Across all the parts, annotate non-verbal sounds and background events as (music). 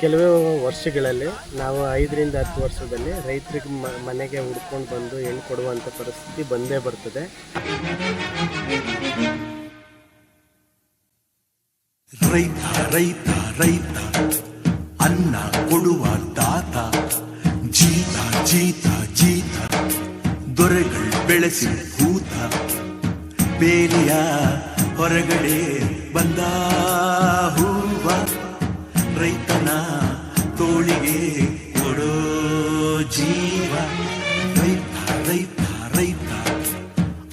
ಕೆಲವೇ ವರ್ಷಗಳಲ್ಲಿ ನಾವು ಐದರಿಂದ ಹತ್ತು ವರ್ಷದಲ್ಲಿ ರೈತರಿಗೆ ಮನೆಗೆ ಹುಡ್ಕೊಂಡು ಬಂದು ಹೆಣ್ಣು ಕೊಡುವಂಥ ಪರಿಸ್ಥಿತಿ ಬಂದೇ ಬರ್ತದೆ. ರೈತ ರೈತ ರೈತ, ಅನ್ನ ಕೊಡುವ ದಾತ, ಜೀತ ಜೀತ ಜೀತ, ದೊರೆಗಳು ಬೆಳೆಸಿ ಭೂತ ಬೇಲಿಯ ಹೊರಗಡೆ ಬಂದ ರೈತನ ತೋಳಿಗೆ ಕೊಡೋ ಜೀವ. ರೈತ ರೈತ ರೈತ,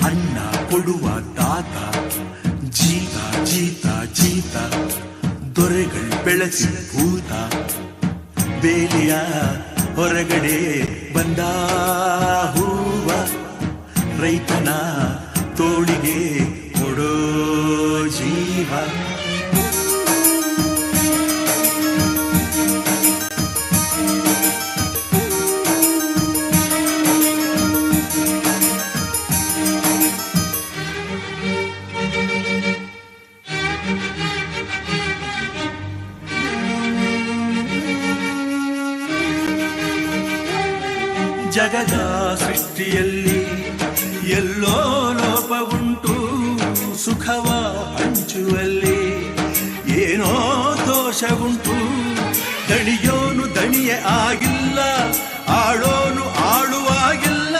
ಅನ್ನ ಕೊಡುವ ತಾತ ಜೀತ ಜೀತ ಜೀತ, ದೊರೆಗಳು ಬೆಳೆಸಿ ಭೂತ. ಬೇಲಿಯ ಹೊರಗಡೆ ಬಂದ ಹೂವ. ರೈತನ ತೋಳಿಗೆ ಕೊಡೋ ಜೀವ. ಜಗದ ಸೃಷ್ಟಿಯಲ್ಲಿ ಎಲ್ಲೋ ಲೋಪವುಂಟು, ಸುಖವ ಹಂಚುವಲ್ಲಿ. ಏನೋ ದೋಷ ಉಂಟು ದಣಿಯೋನು ದಣಿಯೇ ಆಗಿಲ್ಲ, ಆಳೋನು ಆಳುವಾಗಿಲ್ಲ.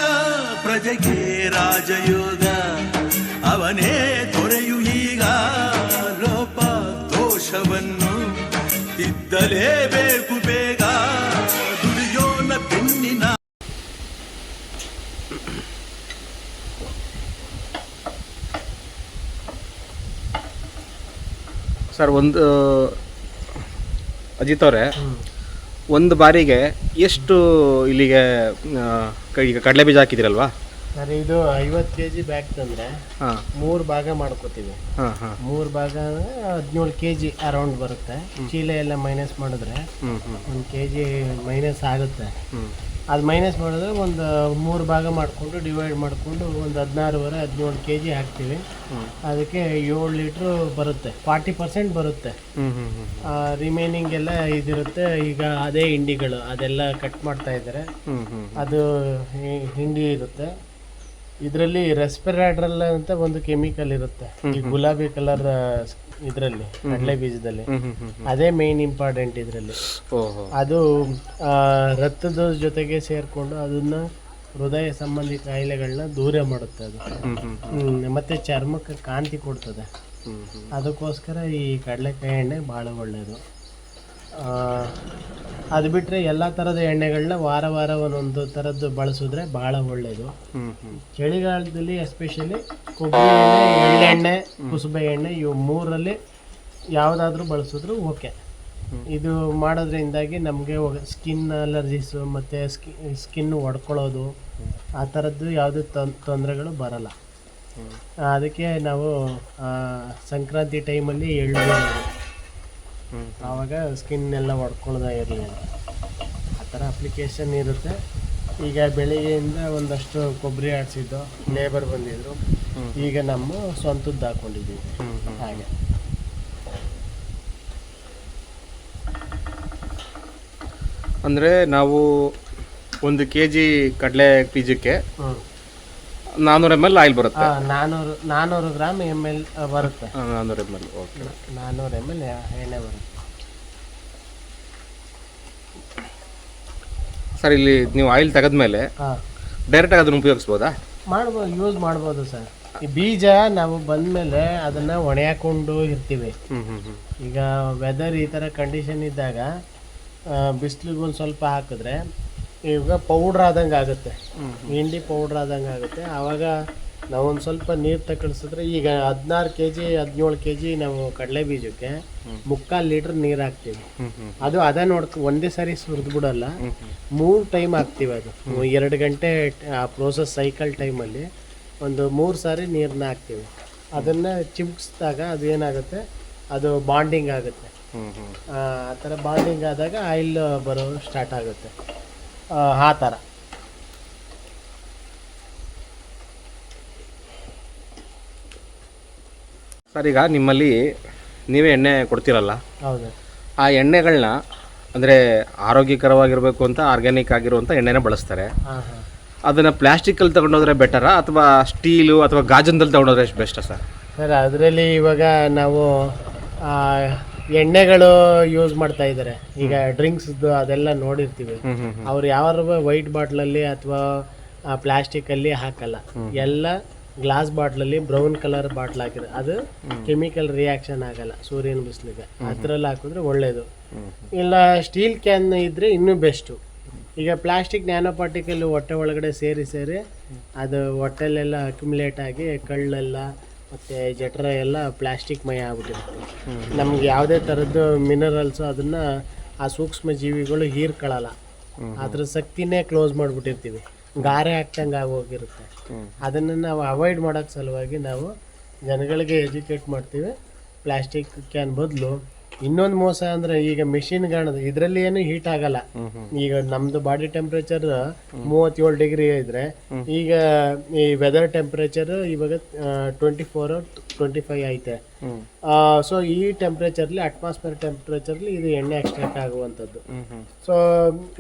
ಪ್ರಜೆಗೆ ರಾಜಯೋಗ, ಅವನೇ ಸರ್ ಒಂದು ಅಜಿತ್ ಅವರೇ ಒಂದು ಬಾರಿಗೆ ಎಷ್ಟು ಇಲ್ಲಿಗೆ ಆ, ಕ- ಈಗ ಕಡಲೆ ಬೀಜ ಹಾಕಿದಿರಲ್ವಾ? ಸರ್ ಇದು ಐವತ್ತು ಕೆ ಜಿ ಬ್ಯಾಗ್ ತಂದರೆ ಹಾಂ. ಮೂರು ಭಾಗ ಮಾಡ್ಕೋತೀವಿ. ಹಾಂ ಹಾಂ. ಮೂರು ಭಾಗ ಹದಿನೇಳು ಕೆ ಜಿ ಅರೌಂಡ್ ಬರುತ್ತೆ. ಚೀಲ ಎಲ್ಲ ಮೈನಸ್ ಮಾಡಿದ್ರೆ ಹ್ಞೂ ಹ್ಞೂ ಒಂದು ಕೆ ಜಿ ಮೈನಸ್ ಆಗುತ್ತೆ. ಹ್ಞೂ ಅದು ಮೈನಸ್ ಮಾಡಿದ್ರೆ ಒಂದು ಮೂರು ಭಾಗ ಮಾಡಿಕೊಂಡು ಡಿವೈಡ್ ಮಾಡಿಕೊಂಡು ಒಂದು ಹದಿನಾರುವರೆ ಹದಿನೇಳು ಕೆ ಜಿ ಹಾಕ್ತೀವಿ ಅದಕ್ಕೆ ಏಳು ಲೀಟ್ರು ಬರುತ್ತೆ. ಫಾರ್ಟಿ ಪರ್ಸೆಂಟ್ ಬರುತ್ತೆ. ರಿಮೈನಿಂಗ್ ಎಲ್ಲ ಇದಿರುತ್ತೆ. ಈಗ ಅದೇ ಹಿಂಡಿಗಳು ಅದೆಲ್ಲ ಕಟ್ ಮಾಡ್ತಾ ಇದ್ದಾರೆ. ಅದು ಹಿಂಡಿ ಇರುತ್ತೆ. ಇದರಲ್ಲಿ ರೆಸ್ಪಿರಾಡ್ರಲ್ ಅಂತ ಒಂದು ಕೆಮಿಕಲ್ ಇರುತ್ತೆ. ಈ ಗುಲಾಬಿ ಕಲರ್ ಇದರಲ್ಲಿ ಕಡಲೆ ಬೀಜದಲ್ಲಿ. ಅದೇ ಮೇನ್ ಇಂಪಾರ್ಟೆಂಟ್ ಇದರಲ್ಲಿ. ಅದು ರಕ್ತದ ಜೊತೆಗೆ ಸೇರಿಕೊಂಡು ಅದನ್ನ ಹೃದಯ ಸಂಬಂಧಿ ಕಾಯಿಲೆಗಳನ್ನ ದೂರ ಮಾಡುತ್ತೆ ಅದು. ಮತ್ತೆ ಚರ್ಮಕ್ಕೆ ಕಾಂತಿ ಕೊಡ್ತದೆ. ಅದಕ್ಕೋಸ್ಕರ ಈ ಕಡಲೆಕಾಯಿ ಎಣ್ಣೆ ಭಾಳ ಒಳ್ಳೆಯದು ಅದು ಬಿಟ್ಟರೆ ಎಲ್ಲ ಥರದ ಎಣ್ಣೆಗಳನ್ನ ವಾರ ವಾರ ಒಂದೊಂದು ಥರದ್ದು ಬಳಸಿದ್ರೆ ಭಾಳ ಒಳ್ಳೆಯದು ಚಳಿಗಾಲದಲ್ಲಿ ಎಸ್ಪೆಷಲಿ ಕೊಬ್ಬರಿ ಎಣ್ಣೆ ಎಳ್ಳೆಣ್ಣೆ ಕುಸುಬೆ ಎಣ್ಣೆ ಇವು ಮೂರಲ್ಲಿ ಯಾವುದಾದ್ರೂ ಬಳಸಿದ್ರು ಓಕೆ. ಇದು ಮಾಡೋದ್ರಿಂದಾಗಿ ನಮಗೆ ಸ್ಕಿನ್ ಅಲರ್ಜೀಸು ಮತ್ತು ಸ್ಕಿ ಸ್ಕಿನ್ ಒಡ್ಕೊಳ್ಳೋದು ಆ ಥರದ್ದು ಯಾವುದೇ ತೊಂದರೆಗಳು ಬರಲ್ಲ. ಅದಕ್ಕೆ ನಾವು ಸಂಕ್ರಾಂತಿ ಟೈಮಲ್ಲಿ ಎಳ್ಳು. ಆವಾಗ ಸ್ಕಿನ್ ಎಲ್ಲ ಒಡ್ಕೊಳ್ಳೋದ ಇರಲಿ ಆ ಥರ ಅಪ್ಲಿಕೇಶನ್ ಇರುತ್ತೆ. ಈಗ ಬೆಳಿಗ್ಗೆಯಿಂದ ಒಂದಷ್ಟು ಕೊಬ್ಬರಿ ಆಡಿಸಿದ್ದು ಲೇಬರ್ ಬಂದಿದ್ರು. ಈಗ ನಮ್ಮ ಸ್ವಂತದ್ದು ಹಾಕೊಂಡಿದ್ದೀವಿ. ಹಾಗೆ. ಅಂದರೆ ನಾವು ಒಂದು ಕೆ ಜಿ ಕಡಲೆ ಬೀಜಕ್ಕೆ ಹ್ಞೂ ನಾನ್ನೂರು ಎಂ ಎಲ್ ಆಯಿಲ್ ಬರುತ್ತೆ ನಾನೂರು ನಾನೂರು ಗ್ರಾಮ್ ಎಂ ಎಲ್ ಬರುತ್ತೆ. ನಾನೂರು ಎಂ ಎಲ್ ಓಕೆ ನಾನೂರು ಎಂ ಎಲ್ ಎಣ್ಣೆ ಬರುತ್ತೆ. ಸರ್ ಇಲ್ಲಿ ನೀವು ಆಯಿಲ್ ತೆಗೆದ್ಮೇಲೆ ಡೈರೆಕ್ಟ್ ಡೈರೆಕ್ಟಾಗಿ ಅದನ್ನು ಉಪಯೋಗಿಸ್ಬೋದಾ? ಮಾಡ್ಬೋದು ಯೂಸ್ ಮಾಡ್ಬೋದು ಸರ್ ಈ ಬೀಜ ನಾವು ಬಂದ್ಮೇಲೆ ಅದನ್ನ ಒಣೆಯಾಕೊಂಡು ಇರ್ತೀವಿ. ಈಗ ವೆದರ್ ಈ ಥರ ಕಂಡೀಷನ್ ಇದ್ದಾಗ ಬಿಸಿಲಿಗೆ ಒಂದು ಸ್ವಲ್ಪ ಹಾಕಿದ್ರೆ ಈಗ ಪೌಡ್ರ್ ಆದಂಗೆ ಆಗುತ್ತೆ. ಹಿಂಡಿ ಪೌಡ್ರ್ ಆದಂಗೆ ಆಗುತ್ತೆ. ಆವಾಗ ನಾವೊಂದು ಸ್ವಲ್ಪ ನೀರು ತಕ್ಕಳಿಸಿದ್ರೆ ಈಗ ಹದಿನಾರು ಕೆ ಜಿ ಹದಿನೇಳು ಕೆ ಜಿ ನಾವು ಕಡಲೆ ಬೀಜಕ್ಕೆ ಮುಕ್ಕಾಲು ಲೀಟ್ರ್ ನೀರು ಹಾಕ್ತೀವಿ. ಅದು ಅದೇ ನೋಡ್ಕೊ ಒಂದೇ ಸಾರಿ ಸುರಿದು ಬಿಡೋಲ್ಲ. ಮೂರು ಟೈಮ್ ಹಾಕ್ತೀವಿ ಅದು. ಎರಡು ಗಂಟೆ ಆ ಪ್ರೋಸೆಸ್ ಸೈಕಲ್ ಟೈಮಲ್ಲಿ ಒಂದು ಮೂರು ಸಾರಿ ನೀರನ್ನ ಹಾಕ್ತೀವಿ. ಅದನ್ನು ಚಿಮ್ಕಿಸಿದಾಗ ಅದು ಏನಾಗುತ್ತೆ? ಅದು ಬಾಂಡಿಂಗ್ ಆಗುತ್ತೆ. ಆ ಥರ ಬಾಂಡಿಂಗ್ ಆದಾಗ ಆಯಿಲ್ ಬರೋ ಸ್ಟಾರ್ಟ್ ಆಗುತ್ತೆ. ಆ, ಥರ. ಸರ್ ಈಗ ನಿಮ್ಮಲ್ಲಿ ನೀವೇ ಎಣ್ಣೆ ಕೊಡ್ತೀರಲ್ಲ? ಹೌದು. ಆ ಎಣ್ಣೆಗಳನ್ನ ಅಂದರೆ ಆರೋಗ್ಯಕರವಾಗಿರಬೇಕು ಅಂತ ಆರ್ಗ್ಯಾನಿಕ್ ಆಗಿರುವಂಥ ಎಣ್ಣೆನ ಬಳಸ್ತಾರೆ. ಅದನ್ನು ಪ್ಲಾಸ್ಟಿಕಲ್ಲಿ ತಗೊಂಡೋದ್ರೆ ಬೆಟರಾ ಅಥವಾ ಸ್ಟೀಲು ಅಥವಾ ಗಾಜನ್ದಲ್ಲಿ ತಗೊಂಡೋದ್ರೆ ಎಷ್ಟು ಬೆಸ್ಟಾ ಸರ್? ಸರ್ ಅದರಲ್ಲಿ ಇವಾಗ ನಾವು ಎಣ್ಣೆಗಳು ಯೂಸ್ ಮಾಡ್ತಾ ಇದ್ದಾರೆ ಈಗ ಡ್ರಿಂಕ್ಸ್ ಅದೆಲ್ಲ ನೋಡಿರ್ತೀವಿ. ಅವ್ರು ಯಾವ ವೈಟ್ ಬಾಟ್ಲಲ್ಲಿ ಅಥವಾ ಪ್ಲಾಸ್ಟಿಕ್ ಅಲ್ಲಿ ಹಾಕಲ್ಲ. ಎಲ್ಲ ಗ್ಲಾಸ್ ಬಾಟ್ಲಲ್ಲಿ ಬ್ರೌನ್ ಕಲರ್ ಬಾಟ್ಲ್ ಹಾಕಿದ್ರೆ ಅದು ಕೆಮಿಕಲ್ ರಿಯಾಕ್ಷನ್ ಆಗಲ್ಲ ಸೂರ್ಯನ ಬಿಸಿಲಿಗೆ. ಅದ್ರಲ್ಲಿ ಹಾಕಿದ್ರೆ ಒಳ್ಳೇದು. ಇಲ್ಲ ಸ್ಟೀಲ್ ಕ್ಯಾನ್ ಇದ್ರೆ ಇನ್ನೂ ಬೆಸ್ಟು ಈಗ ಪ್ಲಾಸ್ಟಿಕ್ ನ್ಯಾನೋ ಪಾರ್ಟಿಕಲ್ ಹೊಟ್ಟೆ ಒಳಗಡೆ ಸೇರಿ ಸೇರಿ ಅದು ಹೊಟ್ಟೆಲೆಲ್ಲ ಅಕ್ಯುಮುಲೇಟ್ ಆಗಿ ಕಳ್ಳೆಲ್ಲ ಮತ್ತು ಜಠರ ಎಲ್ಲ ಪ್ಲಾಸ್ಟಿಕ್ ಮಯ ಆಗ್ಬಿಟ್ಟಿರುತ್ತೆ. ನಮ್ಗೆ ಯಾವುದೇ ಥರದ್ದು ಮಿನರಲ್ಸು ಅದನ್ನು ಆ ಸೂಕ್ಷ್ಮ ಜೀವಿಗಳು ಹೀರ್ಕೊಳ್ಳಲ್ಲ. ಅದ್ರ ಶಕ್ತಿನೇ ಕ್ಲೋಸ್ ಮಾಡಿಬಿಟ್ಟಿರ್ತೀವಿ. ಗಾರೆ ಹಾಕ್ದಂಗೆ ಆಗೋಗಿರುತ್ತೆ. ಅದನ್ನು ನಾವು ಅವಾಯ್ಡ್ ಮಾಡೋಕ್ಕೆ ಸಲುವಾಗಿ ನಾವು ಜನಗಳಿಗೆ ಎಜುಕೇಟ್ ಮಾಡ್ತೀವಿ. ಪ್ಲಾಸ್ಟಿಕ್ ಕ್ಯಾನ್ ಬದಲು ಇನ್ನೊಂದು ಮೋಸ ಅಂದ್ರೆ ಈಗ ಮಿಷಿನ್ಗಳದ್ದು ಇದರಲ್ಲಿ ಏನು ಹೀಟ್ ಆಗಲ್ಲ. ಈಗ ನಮ್ದು ಬಾಡಿ ಟೆಂಪರೇಚರ್ ಮೂವತ್ತೇಳು ಡಿಗ್ರಿ ಇದ್ರೆ ಈಗ ಈ ವೆದರ್ ಟೆಂಪರೇಚರ್ ಇವಾಗ ಟ್ವೆಂಟಿ ಫೋರ್ ಟ್ವೆಂಟಿ ಫೈವ್ ಐತೆ. ಸೊ ಈ ಟೆಂಪ್ರೇಚರ್ಲಿ ಅಟ್ಮಾಸ್ಫಿಯರ್ ಟೆಂಪ್ರೇಚರ್ಲಿ ಇದು ಎಣ್ಣೆ ಎಕ್ಸ್ಟ್ರಾಕ್ಟ್ ಆಗುವಂಥದ್ದು. ಸೊ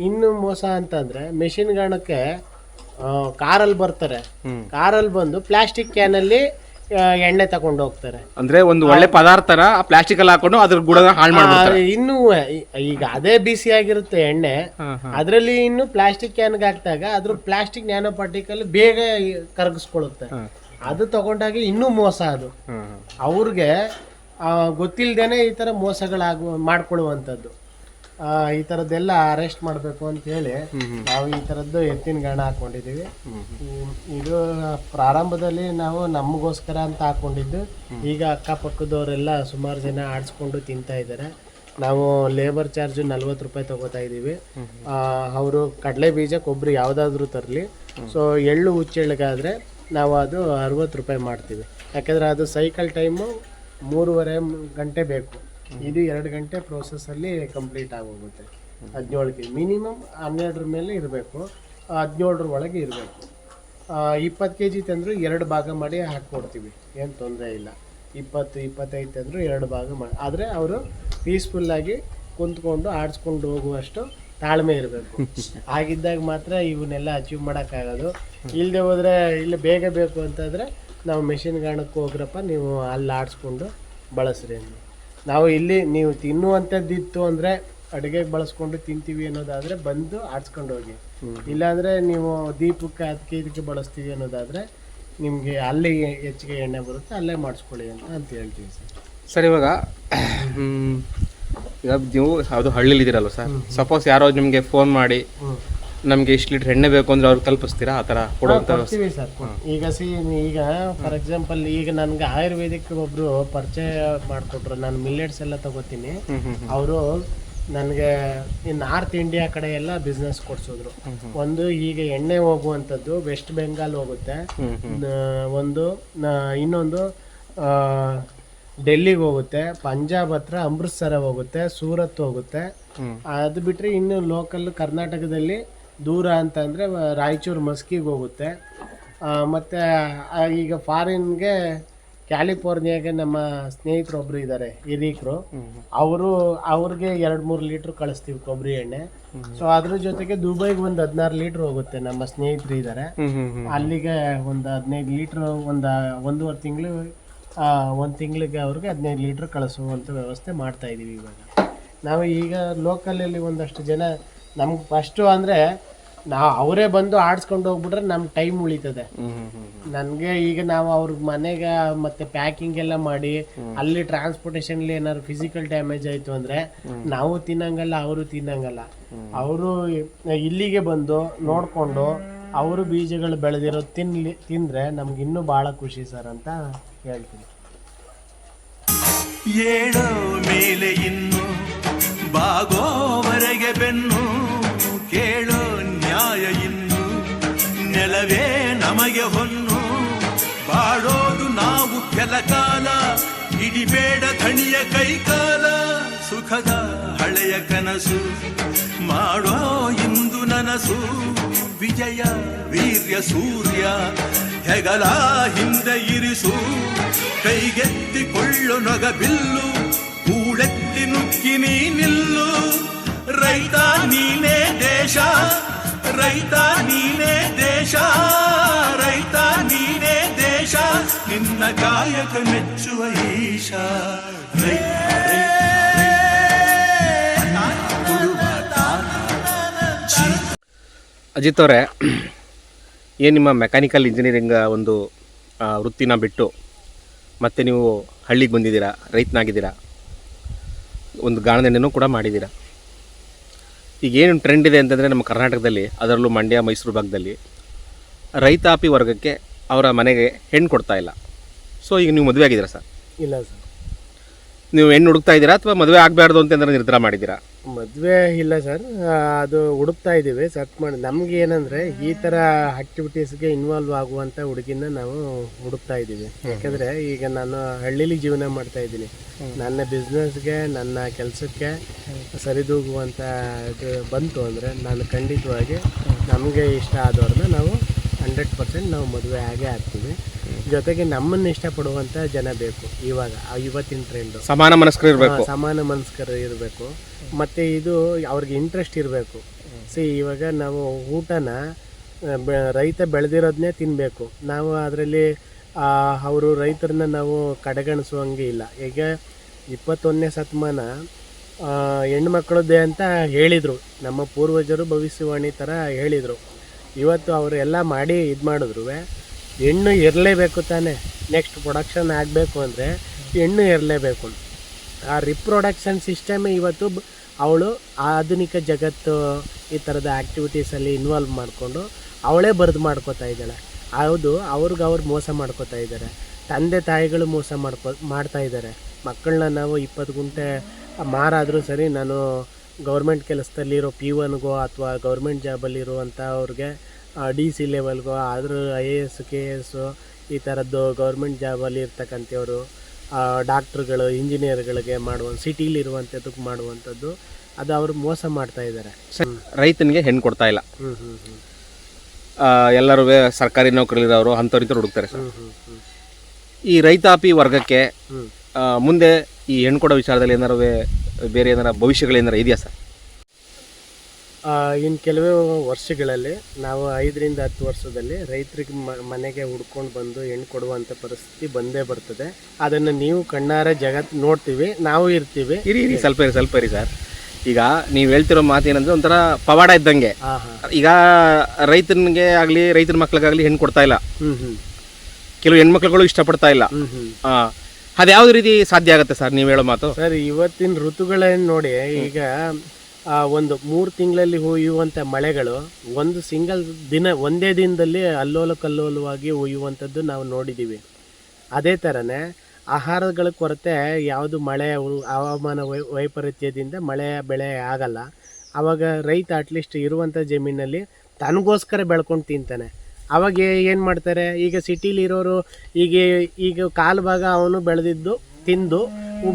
ಇನ್ನು ಮೋಸ ಅಂತಂದ್ರೆ ಮೆಷಿನ್ ಗಾಣಕ್ಕೆ ಕಾರಲ್ಲಿ ಬರ್ತಾರೆ. ಕಾರಲ್ಲಿ ಬಂದು ಪ್ಲಾಸ್ಟಿಕ್ ಕ್ಯಾನಲ್ಲಿ ಎಣ್ಣೆ ತಗೊಂಡು ಹೋಗ್ತಾರೆ. ಅಂದ್ರೆ ಒಂದು ಒಳ್ಳೆ ಪದಾರ್ಥ ಪ್ಲಾಸ್ಟಿಕ್ ಅಲ್ಲಿ ಹಾಕೊಂಡು ಅದ್ರ ಗುಡ ಹಾಳು ಮಾಡ್ಬಿಡ್ತಾರೆ. ಇನ್ನು ಈಗ ಅದೇ ಬಿಸಿ ಆಗಿರುತ್ತೆ ಎಣ್ಣೆ. ಅದರಲ್ಲಿ ಇನ್ನು ಪ್ಲಾಸ್ಟಿಕ್ ಕ್ಯಾನ್ಗೆ ಹಾಕ್ದಾಗ ಅದ್ರ ಪ್ಲಾಸ್ಟಿಕ್ ನ್ಯಾನೋ ಪಾರ್ಟಿಕಲ್ ಬೇಗ ಕರಗಿಸ್ಕೊಳ್ಳುತ್ತೆ ಅದು ತಗೊಂಡಾಗ ಇನ್ನೂ ಮೋಸ ಅದು. ಅವ್ರಿಗೆ ಗೊತ್ತಿಲ್ಲದೇನೆ ಗೊತ್ತಿಲ್ದೇನೆ ಈ ತರ ಮೋಸಗಳಾಗುವ ಮಾಡ್ಕೊಳ್ಳುವಂಥದ್ದು. ಆ, ಈ ಥರದ್ದೆಲ್ಲ ಅರೆಸ್ಟ್ ಮಾಡಬೇಕು ಅಂತ ಹೇಳಿ ನಾವು ಈ ಥರದ್ದು ಎತ್ತಿನ ಗಣ ಹಾಕೊಂಡಿದ್ದೀವಿ. ಇದು ಪ್ರಾರಂಭದಲ್ಲಿ ನಾವು ನಮಗೋಸ್ಕರ ಅಂತ ಹಾಕೊಂಡಿದ್ದು. ಈಗ ಅಕ್ಕಪಕ್ಕದವರೆಲ್ಲ ಸುಮಾರು ಜನ ಆಡಿಸ್ಕೊಂಡು ತಿಂತಾ ಇದ್ದಾರೆ. ನಾವು ಲೇಬರ್ ಚಾರ್ಜ್ ನಲ್ವತ್ತು ರೂಪಾಯಿ ತಗೋತಾ ಇದ್ದೀವಿ. ಅವರು ಕಡಲೆ ಬೀಜ, ಕೊಬ್ಬರಿ ಯಾವುದಾದ್ರೂ ತರಲಿ. ಸೊ ಎಳ್ಳು ಹುಚ್ಚೆಳ್ಳಿಗಾದರೆ ನಾವು ಅದು ಅರವತ್ತು ರೂಪಾಯಿ ಮಾಡ್ತೀವಿ. ಯಾಕಂದ್ರೆ ಅದು ಸೈಕಲ್ ಟೈಮು ಮೂರುವರೆ ಗಂಟೆ ಬೇಕು. ಇದು ಎರಡು ಗಂಟೆ ಪ್ರೋಸೆಸ್ಸಲ್ಲಿ ಕಂಪ್ಲೀಟ್ ಆಗೋಗುತ್ತೆ. ಹದಿನೇಳು ಕೆ ಮಿನಿಮಮ್ ಹನ್ನೆರಡರ ಮೇಲೆ ಇರಬೇಕು. ಹದಿನೇಳರ ಒಳಗೆ ಇರಬೇಕು. ಇಪ್ಪತ್ತು ಕೆ ಜಿ ತಂದರೂ ಎರಡು ಭಾಗ ಮಾಡಿ ಹಾಕ್ಕೊಡ್ತೀವಿ. ಏನು ತೊಂದರೆ ಇಲ್ಲ. ಇಪ್ಪತ್ತು ಇಪ್ಪತ್ತೈದು ತಂದರೂ ಎರಡು ಭಾಗ ಮಾಡಿ. ಆದರೆ ಅವರು ಪೀಸ್ಫುಲ್ಲಾಗಿ ಕುಂತ್ಕೊಂಡು ಆಡಿಸ್ಕೊಂಡು ಹೋಗುವಷ್ಟು ತಾಳ್ಮೆ ಇರಬೇಕು. (laughs) ಆಗಿದ್ದಾಗ ಮಾತ್ರ ಇವನ್ನೆಲ್ಲ ಅಚೀವ್ ಮಾಡೋಕ್ಕಾಗೋದು. ಇಲ್ಲದೆ ಹೋದರೆ ಇಲ್ಲಿ ಬೇಗ ಬೇಕು ಅಂತಂದರೆ ನಾವು ಮೆಷಿನ್ ಗಾಣಕ್ಕೆ ಹೋಗ್ರಪ್ಪ ನೀವು ಅಲ್ಲಿ ಆಡಿಸ್ಕೊಂಡು ಬಳಸ್ರಿ ಅಂದ್ವಿ. ನಾವು ಇಲ್ಲಿ ನೀವು ತಿನ್ನುವಂಥದ್ದಿತ್ತು ಅಂದರೆ ಅಡುಗೆಗೆ ಬಳಸ್ಕೊಂಡು ತಿಂತೀವಿ ಅನ್ನೋದಾದರೆ ಬಂದು ಆಡ್ಸ್ಕೊಂಡು ಹೋಗಿ. ಇಲ್ಲಾಂದರೆ ನೀವು ದೀಪಕ್ಕೆ ಅದಕ್ಕೆ ಇದಕ್ಕೆ ಬಳಸ್ತೀವಿ ಅನ್ನೋದಾದರೆ ನಿಮಗೆ ಅಲ್ಲಿ ಹೆಚ್ಚಿಗೆ ಎಣ್ಣೆ ಬರುತ್ತೆ ಅಲ್ಲೇ ಮಾಡಿಸ್ಕೊಳ್ಳಿ ಅಂತ ಅಂತ ಹೇಳ್ತೀವಿ ಸರ್. ಸರ್ ಇವಾಗ ಈಗ ನೀವು ಅದು ಹಳ್ಳಿಲಿದ್ದೀರಲ್ವ ಸರ್? ಸಪೋಸ್ ಯಾರೋ ನಿಮಗೆ ಫೋನ್ ಮಾಡಿ ನಮಗೆ ಇಷ್ಟು ಲೀಟರ್ ಎಣ್ಣೆ ಬೇಕು ಅಂದ್ರೆ ಅವ್ರಿಗೆ ತಲುಪಿಸ್ತೀರಾ? ಆ ಥರ ಕೊಡುವಂಥ ಕೊಡ್ತೀವಿ ಸರ್ ಈಗ ಸಿ ಈಗ ಫಾರ್ ಎಕ್ಸಾಂಪಲ್ ಈಗ ನನ್ಗೆ ಆಯುರ್ವೇದಿಕ್ ಒಬ್ರು ಪರಿಚಯ ಮಾಡಿಕೊಟ್ರು. ನಾನು ಮಿಲ್ಲೆಟ್ಸ್ ಎಲ್ಲ ತಗೋತೀನಿ. ಅವರು ನನಗೆ ಈ ನಾರ್ತ್ ಇಂಡಿಯಾ ಕಡೆ ಎಲ್ಲ ಬಿಸ್ನೆಸ್ ಕೊಡ್ಸಿದ್ರು. ಒಂದು ಈಗ ಎಣ್ಣೆ ಹೋಗುವಂಥದ್ದು ವೆಸ್ಟ್ ಬೆಂಗಾಲ್ ಹೋಗುತ್ತೆ. ನ- ಒಂದು ನ- ಇನ್ನೊಂದು ಆ, ಡೆಲ್ಲಿಗೆ ಹೋಗುತ್ತೆ. ಪಂಜಾಬ್ ಹತ್ರ ಅಮೃತ್ಸರ ಹೋಗುತ್ತೆ. ಸೂರತ್ ಹೋಗುತ್ತೆ. ಅದು ಬಿಟ್ಟರೆ ಇನ್ನು ಲೋಕಲ್ ಕರ್ನಾಟಕದಲ್ಲಿ ದೂರ ಅಂತಂದರೆ ರಾಯಚೂರು ಮಸ್ಕಿಗೆ ಹೋಗುತ್ತೆ. ಮತ್ತು ಈಗ ಫಾರಿನ್ಗೆ ಕ್ಯಾಲಿಫೋರ್ನಿಯಾಗೆ ನಮ್ಮ ಸ್ನೇಹಿತರೊಬ್ಬರು ಇದ್ದಾರೆ ಹಿರೀಕರು. ಅವರು, ಅವ್ರಿಗೆ ಎರಡು ಮೂರು ಲೀಟ್ರ್ ಕಳಿಸ್ತೀವಿ ಕೊಬ್ಬರಿ ಎಣ್ಣೆ. ಸೊ ಅದ್ರ ಜೊತೆಗೆ ದುಬೈಗೆ ಒಂದು ಹದಿನಾರು ಲೀಟ್ರ್ ಹೋಗುತ್ತೆ ನಮ್ಮ ಸ್ನೇಹಿತರು ಇದ್ದಾರೆ ಅಲ್ಲಿಗೆ ಒಂದು ಹದಿನೈದು ಲೀಟ್ರ್, ಒಂದು, ಒಂದೂವರೆ ತಿಂಗಳು ಒಂದು ತಿಂಗಳಿಗೆ ಅವ್ರಿಗೆ ಹದಿನೈದು ಲೀಟ್ರ್ ಕಳಿಸುವಂಥ ವ್ಯವಸ್ಥೆ ಮಾಡ್ತಾ ಇದ್ದೀವಿ ಇವಾಗ. ನಾವು ಈಗ ಲೋಕಲಲ್ಲಿ ಒಂದಷ್ಟು ಜನ ನಮ್ಗೆ ಫಸ್ಟು ಅಂದರೆ ನಾವು ಅವರೇ ಬಂದು ಆಡಿಸ್ಕೊಂಡು ಹೋಗ್ಬಿಟ್ರೆ ನಮ್ಮ ಟೈಮ್ ಉಳಿತದೆ. ನನಗೆ ಈಗ ನಾವು ಅವ್ರ ಮನೆಗೆ ಮತ್ತೆ ಪ್ಯಾಕಿಂಗ್ ಎಲ್ಲ ಮಾಡಿ, ಅಲ್ಲಿ ಟ್ರಾನ್ಸ್ಪೋರ್ಟೇಷನ್ಲಿ ಏನಾದ್ರು ಫಿಸಿಕಲ್ ಡ್ಯಾಮೇಜ್ ಆಯಿತು ಅಂದರೆ ನಾವು ತಿನ್ನಂಗಲ್ಲ, ಅವರು ತಿನ್ನಂಗಲ್ಲ. ಅವರು ಇಲ್ಲಿಗೆ ಬಂದು ನೋಡಿಕೊಂಡು ಅವರು ಬೀಜಗಳು ಬೆಳೆದಿರೋ ತಿನ್ಲಿ, ತಿಂದರೆ ನಮ್ಗೆ ಇನ್ನೂ ಭಾಳ ಖುಷಿ ಸರ್ ಅಂತ ಹೇಳ್ತೀನಿ. ಏಳೋ ಮೇಲೆ ಇನ್ನು ಬಾಗೋವರೆಗೆ ಬೆನ್ನು ಕೇಳೋ ನ್ಯಾಯ ಇನ್ನು, ನೆಲವೇ ನಮಗೆ ಹೊನ್ನು. ಬಾಡೋದು ನಾವು ಕೆಲ ಕಾಲ ಹಿಡಿಬೇಡ ಧಣಿಯ ಕೈಕಾಲ, ಸುಖದ ಹಳೆಯ ಕನಸು. ಮಾಡೋ ಇಂದು ನನಸು, ವಿಜಯ ವೀರ್ಯ ಸೂರ್ಯ, ಹೆಗಲ ಹಿಂದೆ ಇರಿಸು. ಕೈಗೆತ್ತಿಕೊಳ್ಳು ನೊಗಬಿಲ್ಲು ಕೂಡೆತ್ತಿ ನುಕ್ಕಿ ನೀ ನಿಲ್ಲು. ರೈತ ನೀನೇ ದೇಶ, ರೈತ ನೀನೇ ದೇಶ, ನಿನ್ನ ಮೆಚ್ಚುವ ಈಶ. ಅಜಿತ್ ಅವರೇ, ಏನು ನಿಮ್ಮ ಮೆಕ್ಯಾನಿಕಲ್ ಇಂಜಿನಿಯರಿಂಗ್ ಒಂದು ವೃತ್ತಿನ ಬಿಟ್ಟು ಮತ್ತೆ ನೀವು ಹಳ್ಳಿಗೆ ಬಂದಿದ್ದೀರಾ, ರೈತನಾಗಿದ್ದೀರಾ? ಒಂದು ಗಾಣದೆಣ್ಣೆನೂ ಕೂಡ ಮಾಡಿದ್ದೀರಾ? ಈಗ ಏನು ಟ್ರೆಂಡ್ ಇದೆ ಅಂತಂದರೆ ನಮ್ಮ ಕರ್ನಾಟಕದಲ್ಲಿ, ಅದರಲ್ಲೂ ಮಂಡ್ಯ, ಮೈಸೂರು ಭಾಗದಲ್ಲಿ, ರೈತಾಪಿ ವರ್ಗಕ್ಕೆ ಅವರ ಮನೆಗೆ ಹೆಣ್ಣು ಕೊಡ್ತಾ ಇಲ್ಲ. ಸೊ ಈಗ ನೀವು ಮದುವೆ ಆಗಿದ್ದೀರಾ ಸರ್? ಇಲ್ಲ ಸರ್. ನೀವು ಹೆಣ್ಣು ಹುಡುಕ್ತಾ ಇದ್ದೀರಾ ಅಥವಾ ಮದುವೆ ಆಗಬಾರ್ದು ಅಂತ ಏನಾದ್ರು ನಿರ್ಧಾರ ಮಾಡಿದ್ದೀರಾ? ಮದುವೆ ಇಲ್ಲ ಸರ್. ಅದು ಹುಡುಕ್ತಾ ಇದ್ದೀವಿ. ಸರ್ಚ್ ಮಾಡಿ ನಮ್ಗೆ ಏನಂದರೆ ಈ ಥರ ಆಕ್ಟಿವಿಟೀಸ್ಗೆ ಇನ್ವಾಲ್ವ್ ಆಗುವಂಥ ಹುಡುಗಿನ ನಾವು ಹುಡುಕ್ತಾ ಇದ್ದೀವಿ. ಯಾಕಂದರೆ ಈಗ ನಾನು ಹಳ್ಳಿಲಿ ಜೀವನ ಮಾಡ್ತಾ ಇದ್ದೀನಿ. ನನ್ನ ಬಿಸ್ನೆಸ್ಗೆ ನನ್ನ ಕೆಲಸಕ್ಕೆ ಸರಿದೂಗುವಂಥ ಇದು ಬಂತು ಅಂದರೆ ನಾನು ಖಂಡಿತವಾಗಿ ನಮಗೆ ಇಷ್ಟ ಆದವ್ರನ್ನ ನಾವು ಹಂಡ್ರೆಡ್ ಪರ್ಸೆಂಟ್ ನಾವು ಮದುವೆ ಆಗೇ ಆಗ್ತೀವಿ. ಜೊತೆಗೆ ನಮ್ಮನ್ನ ಇಷ್ಟಪಡುವಂತ ಜನ ಬೇಕು. ಇವಾಗ ಆ ಇವತ್ತಿನ ಟ್ರೆಂಡ್ ಸಮಾನ ಮನಸ್ಕರ ಇರಬೇಕು. ಸಮಾನ ಮನಸ್ಕರ ಇರಬೇಕು. ಮತ್ತೆ ಇದು ಅವ್ರಿಗೆ ಇಂಟ್ರೆಸ್ಟ್ ಇರಬೇಕು. ಸಿ ಇವಾಗ ನಾವು ಊಟನ ಬೆ- ರೈತ ಬೆಳೆದಿರೋದನ್ನೇ ತಿನ್ನಬೇಕು ನಾವು ಅದರಲ್ಲಿ ಅವರು ರೈತರನ್ನ ನಾವು ಕಡೆಗಣಿಸುವಂಗೆ ಇಲ್ಲ. ಈಗ ಇಪ್ಪತ್ತೊಂದನೇ ಶತಮಾನ ಆ, ಹೆಣ್ಮಕ್ಳದ್ದೇ ಅಂತ ಹೇಳಿದರು. ನಮ್ಮ ಪೂರ್ವಜರು ಭವಿಷ್ಯವಾಣಿ ಥರ ಹೇಳಿದರು. ಇವತ್ತು ಅವರು ಎಲ್ಲ ಮಾಡಿ ಇದು ಮಾಡಿದ್ರು ಹೆಣ್ಣು ಇರಲೇಬೇಕು ತಾನೇ. ನೆಕ್ಸ್ಟ್ ಪ್ರೊಡಕ್ಷನ್ ಆಗಬೇಕು ಅಂದರೆ ಹೆಣ್ಣು ಇರಲೇಬೇಕು. ಆ ರಿಪ್ರೊಡಕ್ಷನ್ ಸಿಸ್ಟಮ್ ಇವತ್ತು ಅವಳು ಆಧುನಿಕ ಜಗತ್ತು, ಈ ಥರದ ಆ್ಯಕ್ಟಿವಿಟೀಸಲ್ಲಿ ಇನ್ವಾಲ್ವ್ ಮಾಡಿಕೊಂಡು ಅವಳೇ ಬರೆದು ಮಾಡ್ಕೋತಾ ಇದ್ದಾಳೆ. ಹೌದು, ಅವ್ರಿಗೆ ಅವ್ರು ಮೋಸ ಮಾಡ್ಕೋತಾ ಇದ್ದಾರೆ. ತಂದೆ ತಾಯಿಗಳು ಮೋಸ ಮಾಡ್ಕೊ ಮಾಡ್ತಾ ಇದ್ದಾರೆ. ಮಕ್ಕಳನ್ನ ನಾವು ಇಪ್ಪತ್ತು ಗುಂಟೆ ಮಾರಾದರೂ ಸರಿ ನಾನು ಗೌರ್ಮೆಂಟ್ ಕೆಲಸದಲ್ಲಿರೋ ಪಿ ಒನ್ಗೋ ಅಥವಾ ಗೌರ್ಮೆಂಟ್ ಜಾಬಲ್ಲಿರುವಂಥ ಅವ್ರಿಗೆ ಡಿ ಸಿ ಲೆವೆಲ್ಗೋ ಆದರೂ I A S K S ಈ ಥರದ್ದು ಗೌರ್ಮೆಂಟ್ ಜಾಬಲ್ಲಿ ಇರ್ತಕ್ಕಂಥವ್ರು ಡಾಕ್ಟ್ರುಗಳು ಇಂಜಿನಿಯರ್ಗಳಿಗೆ ಮಾಡುವ ಸಿಟಿಲಿರುವಂಥದ್ದಕ್ಕೆ ಮಾಡುವಂಥದ್ದು ಅದು ಅವರು ಮೋಸ ಮಾಡ್ತಾ ಇದ್ದಾರೆ ರೈತನಿಗೆ ಹೆಣ್ಣು ಕೊಡ್ತಾ ಇಲ್ಲ. ಹ್ಞೂ ಹ್ಞೂ ಹ್ಞೂ ಎಲ್ಲರೂ ಸರ್ಕಾರಿ ನೌಕರಿಲಿರೋರು ಅಂಥವ್ರಿಂದ ಹುಡುಕ್ತಾರೆ ಸರ್. ಈ ರೈತಾಪಿ ವರ್ಗಕ್ಕೆ ಮುಂದೆ ಈ ಹೆಣ್ಣು ಕೊಡೋ ವಿಚಾರದಲ್ಲಿ ಏನಾರು ಬೇರೆ ಏನಾರ ಭವಿಷ್ಯಗಳೇನಾರ ಇದೆಯಾ ಸರ್? ಇನ್ನು ಕೆಲವೇ ವರ್ಷಗಳಲ್ಲಿ ನಾವು ಐದರಿಂದ ಹತ್ತು ವರ್ಷದಲ್ಲಿ ರೈತರಿಗೆ ಮನೆಗೆ ಹುಡ್ಕೊಂಡು ಬಂದು ಹೆಣ್ಣು ಕೊಡುವಂಥ ಪರಿಸ್ಥಿತಿ ಬಂದೇ ಬರ್ತದೆ. ಅದನ್ನು ನೀವು ಕಣ್ಣಾರೆ ಜಗತ್ತು ನೋಡ್ತೀವಿ ನಾವು ಇರ್ತೀವಿ. ಇರಿ ಇರಿ ಸ್ವಲ್ಪ ಇರಿ ಸ್ವಲ್ಪ ಇರಿ ಸರ್. ಈಗ ನೀವು ಹೇಳ್ತಿರೋ ಮಾತು ಏನಂದ್ರೆ ಒಂಥರ ಪವಾಡ ಇದ್ದಂಗೆ. ಈಗ ರೈತನಿಗೆ ಆಗಲಿ ರೈತರ ಮಕ್ಳಿಗಾಗಲಿ ಹೆಣ್ಣು ಕೊಡ್ತಾ ಇಲ್ಲ. ಕೆಲವು ಹೆಣ್ಮಕ್ಳುಗಳು ಇಷ್ಟಪಡ್ತಾ ಇಲ್ಲ. ಅದ್ಯಾವ್ದು ರೀತಿ ಸಾಧ್ಯ ಆಗುತ್ತೆ ಸರ್ ನೀವು ಹೇಳೋ ಮಾತು? ಸರ್ ಇವತ್ತಿನ ಋತುಗಳೇನು ನೋಡಿ ಈಗ ಒಂದು ಮೂರು ತಿಂಗಳಲ್ಲಿ ಹುಯ್ಯುವಂಥ ಮಳೆಗಳು, ಒಂದು ಸಿಂಗಲ್ ದಿನ, ಒಂದೇ ದಿನದಲ್ಲಿ ಅಲ್ಲೋಲ ಕಲ್ಲೋಲವಾಗಿ ಹುಯ್ಯುವಂಥದ್ದು ನಾವು ನೋಡಿದ್ದೀವಿ. ಅದೇ ಥರನೇ ಆಹಾರಗಳ ಕೊರತೆ ಯಾವುದು ಮಳೆ, ಹವಾಮಾನ ವೈ, ವೈಪರೀತ್ಯದಿಂದ ಮಳೆ ಬೆಳೆ ಆಗಲ್ಲ. ಆವಾಗ ರೈತ ಅಟ್ಲೀಸ್ಟ್ ಇರುವಂಥ ಜಮೀನಲ್ಲಿ ತನಗೋಸ್ಕರ ಬೆಳ್ಕೊಂಡು ತಿಂತಾನೆ. ಅವಾಗ ಏನು ಮಾಡ್ತಾರೆ? ಈಗ ಸಿಟಿಲಿರೋರು ಈಗ ಈಗ ಕಾಲು ಭಾಗ ಅವನು ಬೆಳೆದಿದ್ದು ತಿಂದು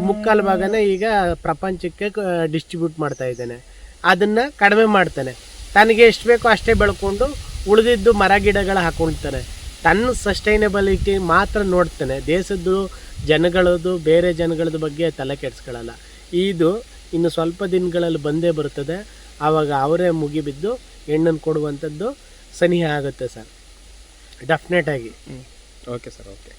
ಮುಕ್ಕಾಲು ಭಾಗನ ಈಗ ಪ್ರಪಂಚಕ್ಕೆ ಡಿಸ್ಟ್ರಿಬ್ಯೂಟ್ ಮಾಡ್ತಾ ಇದ್ದಾನೆ. ಅದನ್ನು ಕಡಿಮೆ ಮಾಡ್ತಾನೆ. ತನಗೆ ಎಷ್ಟು ಬೇಕೋ ಅಷ್ಟೇ ಬೆಳ್ಕೊಂಡು ಉಳಿದಿದ್ದು ಮರ ಗಿಡಗಳು ಹಾಕೊಳ್ತಾನೆ. ತನ್ನ ಸಸ್ಟೈನಬಿಲಿಟಿ ಮಾತ್ರ ನೋಡ್ತಾನೆ. ದೇಶದ್ದು ಜನಗಳದ್ದು, ಬೇರೆ ಜನಗಳದ್ದು ಬಗ್ಗೆ ತಲೆ ಕೆಡಿಸ್ಕೊಳ್ಳಲ್ಲ ಇದು ಇನ್ನು ಸ್ವಲ್ಪ ದಿನಗಳಲ್ಲಿ ಬಂದೇ ಬರುತ್ತದೆ ಆವಾಗ ಅವರೇ ಮುಗಿಬಿದ್ದು ಹೆಣ್ಣನ್ನು ಕೊಡುವಂಥದ್ದು ಸನಿಹ ಆಗುತ್ತೆ ಸರ್. ಡೆಫಿನೆಟಾಗಿ ಓಕೆ ಸರ್ ಓಕೆ